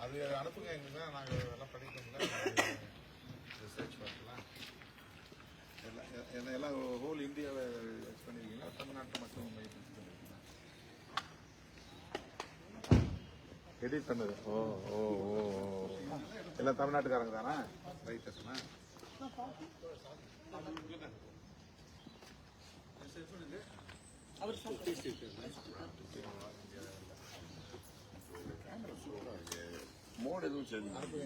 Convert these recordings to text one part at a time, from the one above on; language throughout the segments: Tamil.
அது அனுப்புங்க எங்களுக்கு நாங்கள் எல்லாம் படிக்கணும்ல ரிசர்ச் பண்ணலாம். எல்லாம் எல்லாம் ஹோல் இந்தியாவை வச்சு பண்ணியிருக்கீங்களா தமிழ்நாட்டில் மட்டும் வச்சு பண்ணியிருக்கீங்களா எடிட் பண்ணது ஓ ஓ ஓ ஓ. எல்லாம் தமிழ்நாட்டுக்காரங்க தானே? ரைட்டர்ஸ்னா? மோட் எதுவும் சேஞ்ச் ஆமா அது ஒரு ஆப் இருக்கு இவ்வளோ கிளீன் நானும் உங்க நம்பர் அக்கா வச்சு அது கா- காக்கி ஒன்று இருக்கு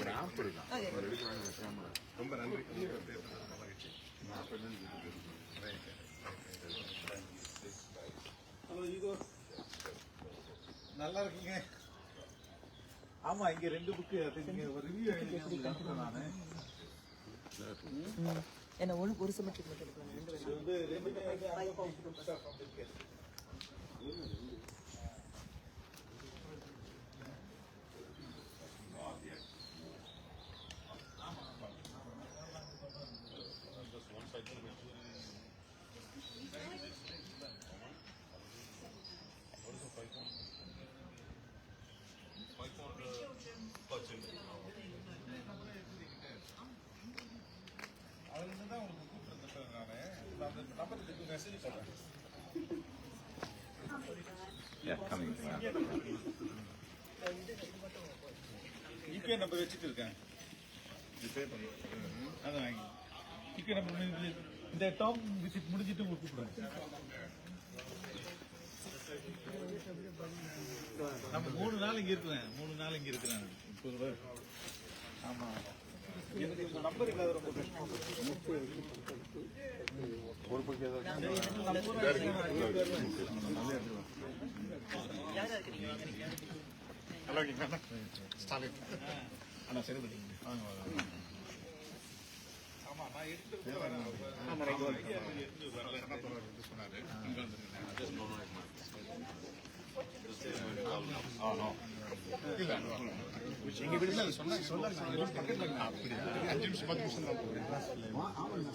ஒரு ஆப் இருக்கு ஒரு இதுக்கு வாங்கி கேமரா ரொம்ப நன்றி ஹலோ நல்லா இருக்கீங்க. ஆமா இங்க ரெண்டு புக்கு ரிவ்யூ எழுதி நானு என்ன ஒரு ஒரு செமெட்ரிக் மட்டும் எடுக்கலாம் ரெண்டு இது வந்து ரெண்டுமே வந்து அனுபவம் இருக்கு. அதுல தான் உங்களுக்கு கூப்பிட்டுருந்தேன் நானு நம்பருக்கு மெசேஜ் போடுறேன் யூகே நம்பர் வச்சுட்டு இருக்கேன் அதான் வாங்கி. யூகே நம்பர் இந்த டாப் விசிட் முடிஞ்சிட்டு உங்களுக்கு கூப்பிடுறேன். நம்ம மூணு நாள் இங்க இருக்கிறேன். மூணு நாள் இங்க இருக்கிறேன். முப்பது ரூபாய் ஆமா. எனக்கு இந்த நம்பர் இல்லாத ரொம்ப கஷ்டம் ஒரு பக்கம் நல்லா ஸ்டாலின் அண்ணா சரி பண்ணிங்க வாங்க வாங்க சொன்னாரு எங்க வீட்டுல அது சொன்னாங்க சொன்னாங்க பக்கத்துல அப்படியா அஞ்சு நிமிஷம் பத்து நிமிஷம் தான் போகுது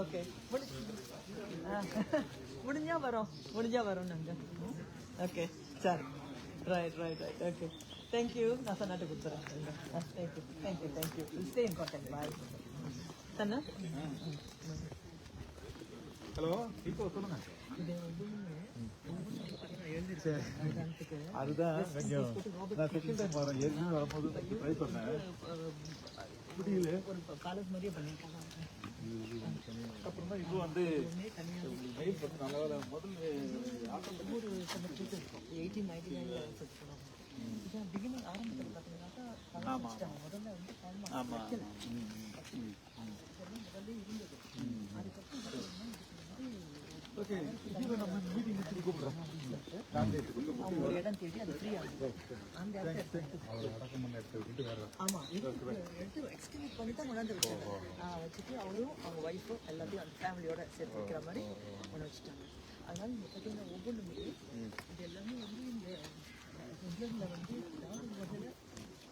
ஓகே முடிஞ்சா வரோம் முடிஞ்சா வரோம் நாங்க ஓகே சரி right right right okay thank you நான் சொன்னாட்டு கொடுத்துறேன் thank you thank you thank you stay in contact bye தானே ஹலோ இப்போ சொல்லுங்க அதுதான் நான் செகண்ட் டைம் வரேன் ஏற்கனவே வரும்போது ட்ரை பண்ணேன் முடியல காலேஜ் மாதிரியே பண்ணியிருக்காங்க அப்புறம் தான் இது வந்து தனியாக மெயில் பண்ண நல்ல வேலை முதல்ல ஆட்டோ ஒரு செமெட்ரிக்கு இருக்கும் எயிட்டீன் நைன்டி நைனில் இதான் பிகினிங் ஆரம்பத்தில் பார்த்தீங்கன்னாக்கா முதல்ல வந்து கால்மா ஆமா வைக்கல இதெல்லாம் முதல்ல இருந்தது அதுக்கப்புறம் பார்த்தீங்கன்னா இதுக்கு வந்து ஓகே இது நம்ம மீட்டிங் முடிச்சு கூப்பிடுறோம் அவங்க ஒரு இடம் தேடி அது ஃப்ரீ ஆகுது அந்த இடத்த எடுத்து எடுத்து பண்ணி தான் கொண்டாந்து வச்சாங்க வச்சுட்டு அவரும் அவங்க ஒய்ஃபும் எல்லாத்தையும் அந்த ஃபேமிலியோட சேர்த்து வைக்கிற மாதிரி கொண்டு வச்சுட்டாங்க அதனால இந்த பார்த்தீங்கன்னா ஒவ்வொன்றுமே இது எல்லாமே வந்து இந்த வந்து ஏதாவது வகையில்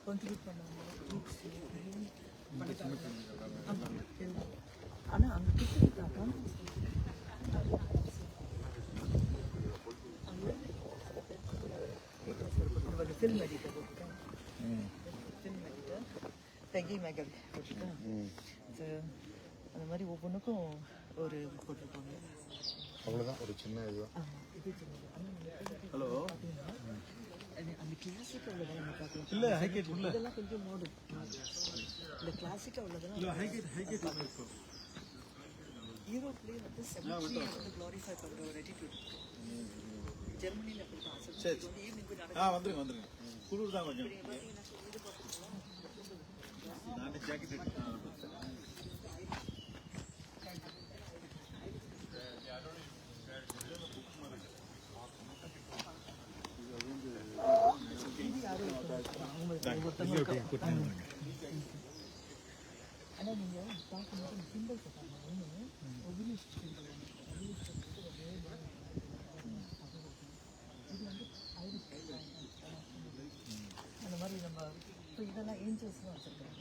கான்ட்ரிபியூட் பண்ணாங்க books, இது கிட்ட ஃபில்ம் எடிட்டர் போட்டுருக்காங்க ஃபில்ம் எடிட்டர் பெகி மேகல் போட்டுருக்கேன் ஸோ அந்த மாதிரி ஒவ்வொன்றுக்கும் ஒரு போட்டிருப்பாங்க அவ்வளோதான் ஒரு சின்ன இது. ஹலோ அந்த கிளாசிக் உள்ளதெல்லாம் நம்ம பார்க்கலாம். இல்ல ஹைகேட் உள்ள இதெல்லாம் கொஞ்சம் மாடல் இந்த கிளாசிக்காக உள்ளதெல்லாம் இல்ல ஹைகேட் ஹைகேட் இருக்கும். யூரோப்லேயே வந்து செமெட்ரி வந்து க்ளாரிஃபை பண்ணுற ஒரு attitude. இருக்கு ஜெர்மனியில் அப்படி தான் சரி ஆ வந்துருங்க வந்துருங்க. குளிர் தான் கொஞ்சம். இப்போ இதெல்லாம் ஏஞ்சல்ஸ் தான் வச்சிருக்காங்க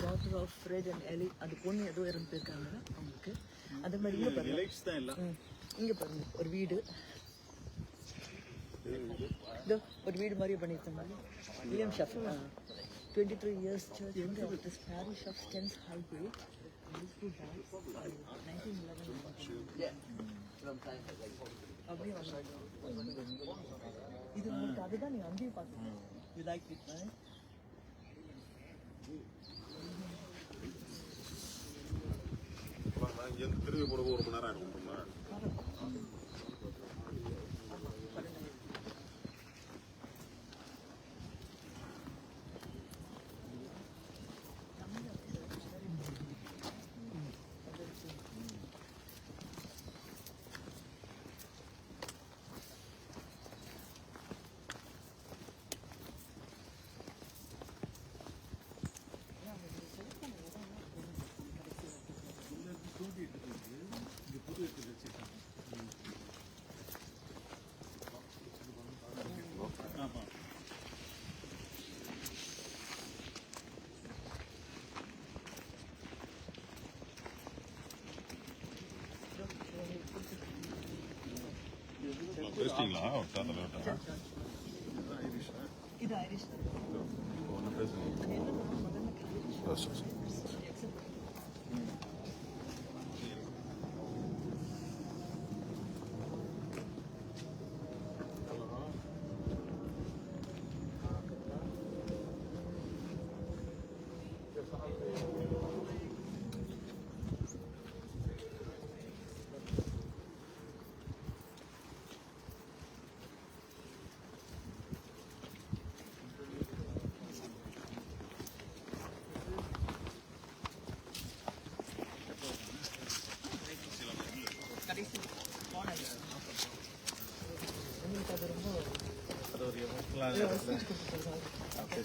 டாக்டர் ஆஃப் ஃப்ரெட் அண்ட் எலி அது பொண்ணு ஏதோ இறந்து போயிருக்காங்க அவங்களுக்கு. அது மாதிரி இங்கே பாருங்க. இங்க பாருங்க. ஒரு வீடு. இதோ ஒரு வீடு மாதிரி பண்ணியிருக்காங்க William Sheff twenty three years church of this parish of Stens highway அப்படியே இது உங்களுக்கு அதுதான் நீங்க அங்கேயும் பார்த்தீங்க யூ லைக் இட் இங்கேருந்து திரும்பி போகிறது ஒரு மணி நேரம் ஆகும் ஒரு மணி நேரம் பேசிட்டீங்களா விட்டா தலைவட்டா இது ஐரிஷ் ஒரு